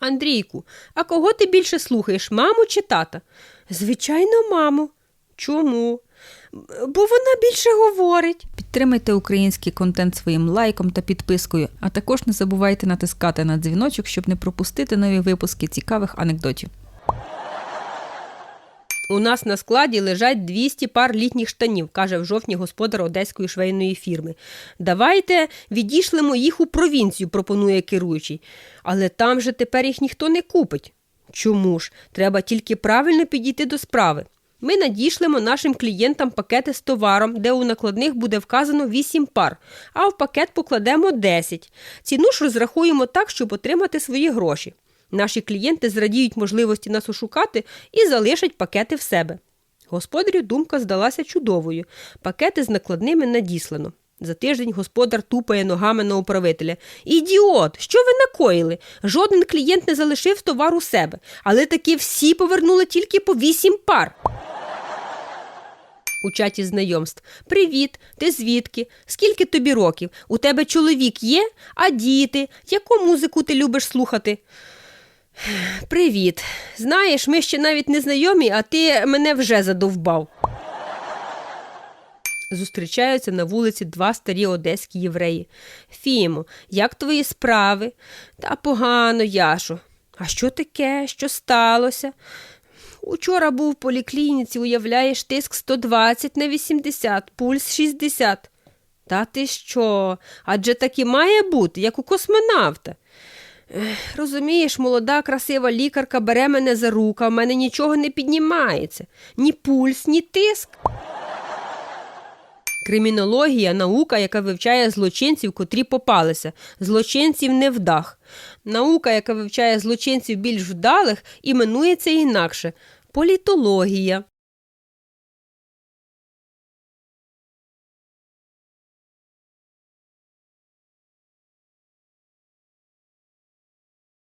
Андрійку, а кого ти більше слухаєш, маму чи тата? Звичайно, маму. Чому? Бо вона більше говорить. Підтримайте український контент своїм лайком та підпискою, а також не забувайте натискати на дзвіночок, щоб не пропустити нові випуски цікавих анекдотів. У нас на складі лежать 200 пар літніх штанів, каже в жовтні господар одеської швейної фірми. Давайте відійшлемо їх у провінцію, пропонує керуючий. Але там же тепер їх ніхто не купить. Чому ж? Треба тільки правильно підійти до справи. Ми надішлемо нашим клієнтам пакети з товаром, де у накладних буде вказано 8 пар, а в пакет покладемо 10. Ціну ж розрахуємо так, щоб отримати свої гроші. Наші клієнти зрадіють можливості нас ошукати і залишать пакети в себе. Господарю думка здалася чудовою. Пакети з накладними надіслано. За тиждень господар тупає ногами на управителя. Ідіот! Що ви накоїли? Жоден клієнт не залишив товар у себе, але таки всі повернули тільки по вісім пар. У чаті знайомств. Привіт, ти звідки? Скільки тобі років? У тебе чоловік є? А діти? Яку музику ти любиш слухати? Привіт. Знаєш, ми ще навіть не знайомі, а ти мене вже задовбав. Зустрічаються на вулиці два старі одеські євреї. Фімо, як твої справи? Та погано, Яшо. А що таке? Що сталося? Учора був в поліклініці, уявляєш, тиск 120 на 80, пульс 60. Та ти що? Адже так і має бути, як у космонавта. Розумієш, молода, красива лікарка бере мене за руку, а в мене нічого не піднімається. Ні пульс, ні тиск. Кримінологія наука, яка вивчає злочинців, котрі попалися. Злочинців не вдах. Наука, яка вивчає злочинців більш вдалих, іменується інакше політологія.